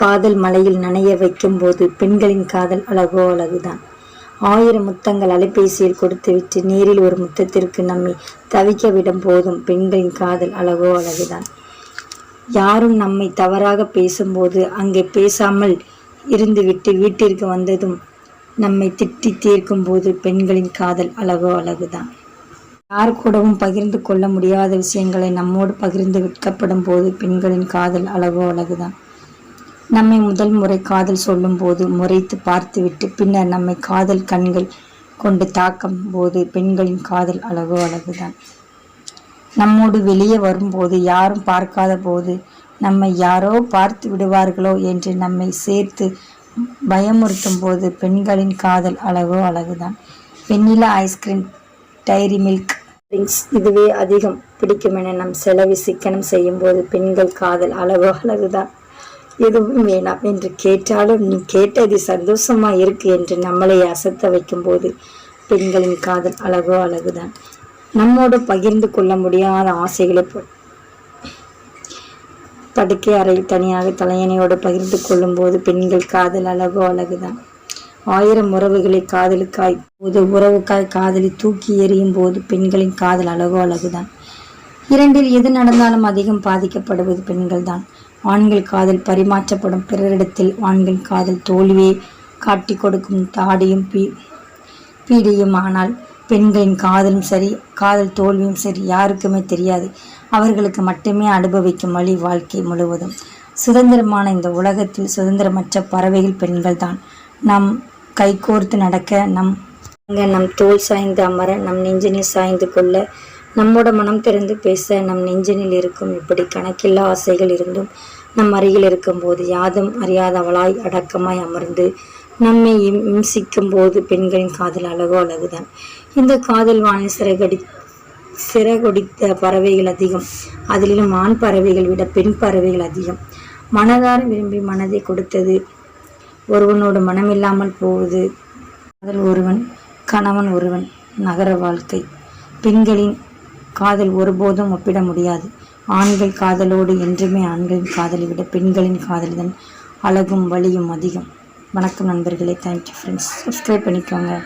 காதல் மலையில் நனைய வைக்கும் போது பெண்களின் காதல் அழகோ அழகுதான். ஆயிரம் முத்தங்கள் அலைபேசியில் கொடுத்துவிட்டு நேரில் ஒரு முத்தத்திற்கு நம்மை தவிக்க விடும் போதும் பெண்களின் காதல் அழகோ அழகுதான். யாரும் நம்மை தவறாக பேசும்போது அங்கே பேசாமல் இருந்துவிட்டு வீட்டிற்கு வந்ததும் நம்மை திட்டி தீர்க்கும் போது பெண்களின் காதல் அழகோ அழகுதான். யார் கூடவும் பகிர்ந்து கொள்ள முடியாத விஷயங்களை நம்மோடு பகிர்ந்து விற்கப்படும் போது பெண்களின் காதல் அழகோ அழகுதான். நம்மை முதல் முறை காதல் சொல்லும் போது முறைத்து பார்த்துவிட்டு பின்னர் நம்மை காதல் கண்கள் கொண்டு தாக்கும் போது பெண்களின் காதல் அழகோ அழகுதான். நம்மோடு வெளியே வரும்போது யாரும் பார்க்காத போது நம்மை யாரோ பார்த்து விடுவார்களோ என்று நம்மை சேர்த்து பயமுறுத்தும் போது பெண்களின் காதல் அழகோ அழகுதான். Vanilla ice cream Dairy Milk drinks இதுவே அதிகம் பிடிக்கும் என நம் செலவு சிக்கனம் செய்யும் போது பெண்கள் காதல் அழகோ அழகுதான். எதுவும் வேணாம் என்று கேட்டாலும் நீ கேட்டது சந்தோஷமா இருக்கு என்று நம்மளை அசத்த வைக்கும்போது பெண்களின் காதல் அழகோ அழகுதான். நம்மோடு பகிர்ந்து கொள்ள முடியாத ஆசைகளை ப- படுக்கை அறையில் தனியாக தலையணையோடு பகிர்ந்து கொள்ளும் போது பெண்கள் காதல் அழகோ அழகுதான். ஆயிரம் உறவுகளை காதலுக்காய் போது உறவுக்காய் காதலி தூக்கி எறியும் போது பெண்களின் காதல் அழகோ அழகுதான். இரண்டில் எது நடந்தாலும் அதிகம் பாதிக்கப்படுவது பெண்கள்தான். ஆண்கள் காதல் பரிமாற்றப்படும் பிறரிடத்தில் ஆண்கள் காதல் தோல்வியை காட்டி கொடுக்கும் தாடியும் பீ பீடியும் ஆனால் பெண்களின் காதலும் சரி காதல் தோல்வியும் சரி யாருக்குமே தெரியாது. அவர்களுக்கு மட்டுமே அனுபவிக்கும் வழி வாழ்க்கை முழுவதும். சுதந்திரமான இந்த உலகத்தில் சுதந்திரமற்ற பறவைகள் பெண்கள்தான். நம் கைகோர்த்து நடக்க நம் நம் தோல் சாய்ந்து அமர நம் நெஞ்சினில் சாய்ந்து கொள்ள நம்மோட மனம் திறந்து பேச நம் நெஞ்சனில் இருக்கும் இப்படி கணக்கில்லா ஆசைகள் இருந்தும் நம் அருகில் இருக்கும்போது யாதும் அறியாதவளாய் அடக்கமாய் அமர்ந்து நம்மை இம்- இம்சிக்கும் போது பெண்களின் காதல் அழகோ அழகுதான். இந்த காதல் வானில் சிறகடி சிறகொடித்த பறவைகள் அதிகம். அதிலும் ஆண் பறவைகள் விட பெண் பறவைகள் அதிகம். மனதார விரும்பி மனதை கொடுத்தது ஒருவனோடு மனமில்லாமல் போவது. காதல் ஒருவன் கணவன் ஒருவன் நகர வாழ்க்கை. பெண்களின் காதல் ஒருபோதும் ஒப்பிட முடியாது. ஆண்கள் காதலோடு என்றுமே ஆண்களின் காதலை விட பெண்களின் காதல்தான் அழகும் வலியும் அதிகம். வணக்கம் நண்பர்களே. தேங்க்யூ ஃப்ரெண்ட்ஸ் சப்ஸ்கிரைப் பண்ணிக்கோங்க.